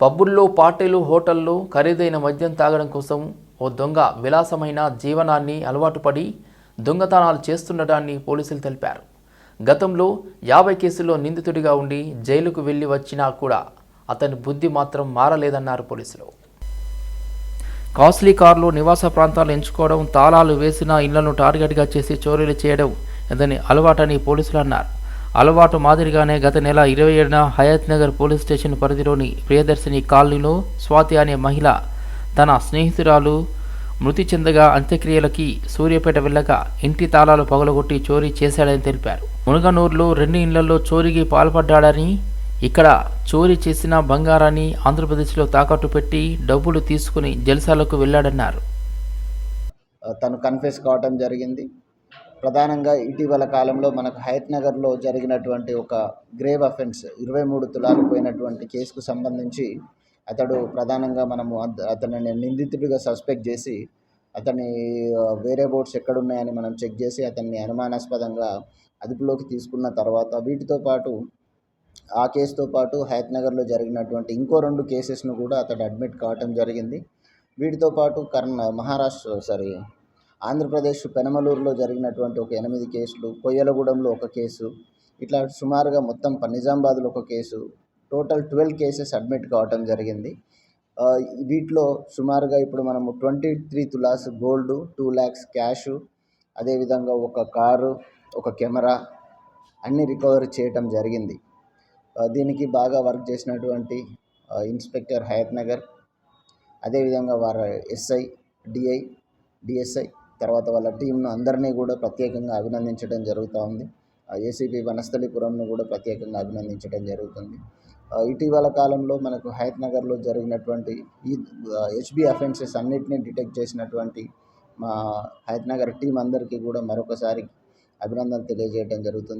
పబ్బుల్లో పార్టీలు హోటళ్ళు ఖరీదైన మద్యం తాగడం కోసం ఓ దొంగ విలాసమైన జీవనాన్ని అలవాటు పడి దొంగతనాలు చేస్తుండటాన్ని పోలీసులు తెలిపారు. గతంలో యాభై కేసుల్లో నిందితుడిగా ఉండి జైలుకు వెళ్ళి వచ్చినా కూడా అతని బుద్ధి మాత్రం మారలేదన్నారు పోలీసులు. కాస్ట్లీ కార్లు నివాస ప్రాంతాలు ఎంచుకోవడం తాళాలు వేసిన ఇళ్ళను టార్గెట్గా చేసి చోరీలు చేయడం ఇతని అలవాటని పోలీసులు అన్నారు. అలవాటు మాదిరిగానే గత నెల ఇరవై ఏడున హయాత్ నగర్ పోలీస్ స్టేషన్ పరిధిలోని ప్రియదర్శిని కాలనీలో స్వాతి అనే మహిళ తన స్నేహితురాలు మృతి చెందగా అంత్యక్రియలకి సూర్యపేట వెళ్ళక ఇంటి తాళాలు పగలగొట్టి చోరీ చేశాడని తెలిపారు. మునగనూరులో రెండు ఇళ్ళలో చోరీకి పాల్పడ్డాడని ఇక్కడ చోరీ చేసిన బంగారాన్ని ఆంధ్రప్రదేశ్లో తాకట్టు పెట్టి డబ్బులు తీసుకుని జల్సాలకు వెళ్ళాడన్నారు. తను కన్ఫ్యూస్ కావడం జరిగింది. ప్రధానంగా ఇటీవల కాలంలో మనకు హయత్ నగర్లో జరిగినటువంటి ఒక గ్రేవ్ అఫెన్స్ ఇరవై మూడు తులాలు పోయినటువంటి కేసుకు సంబంధించి అతడు ప్రధానంగా మనము అతనిని నిందితుడిగా సస్పెక్ట్ చేసి అతని వేరే బోట్స్ ఎక్కడున్నాయని మనం చెక్ చేసి అతన్ని అనుమానాస్పదంగా అదుపులోకి తీసుకున్న తర్వాత వీటితో పాటు ఆ కేసుతో పాటు హయత్ నగర్లో జరిగినటువంటి ఇంకో రెండు కేసెస్ను కూడా అతడు అడ్మిట్ కావటం జరిగింది. వీటితో పాటు కర్ణ మహారాష్ట్ర సారీ ఆంధ్రప్రదేశ్ పెనమలూరులో జరిగినటువంటి ఒక ఎనిమిది కేసులు కొయ్యలగూడెంలో ఒక కేసు ఇట్లా సుమారుగా మొత్తం నిజామాబాద్లో ఒక case total twelve cases admit కావటం జరిగింది. వీటిలో సుమారుగా ఇప్పుడు మనము twenty three tolas gold two lakhs cash అదేవిధంగా ఒక కారు ఒక కెమెరా అన్ని రికవర్ చేయటం జరిగింది. దీనికి బాగా వర్క్ చేసినటువంటి ఇన్స్పెక్టర్ హయత్ నగర్ అదేవిధంగా వారి ఎస్ఐ డిఐ డిఎస్ఐ తర్వాత వాళ్ళ టీంను అందరినీ కూడా ప్రత్యేకంగా అభినందించడం జరుగుతూ ఉంది. ఏసీపీ వనస్థలిపురంను కూడా ప్రత్యేకంగా అభినందించడం జరుగుతుంది. ఇటీవల కాలంలో మనకు హయత్ నగర్లో జరిగినటువంటి ఈ హెచ్బి అఫెన్సెస్ అన్నిటిని డిటెక్ట్ చేసినటువంటి మా హయత్ నగర్ టీం అందరికీ కూడా మరొకసారి అభినందనలు తెలియజేయడం జరుగుతుంది.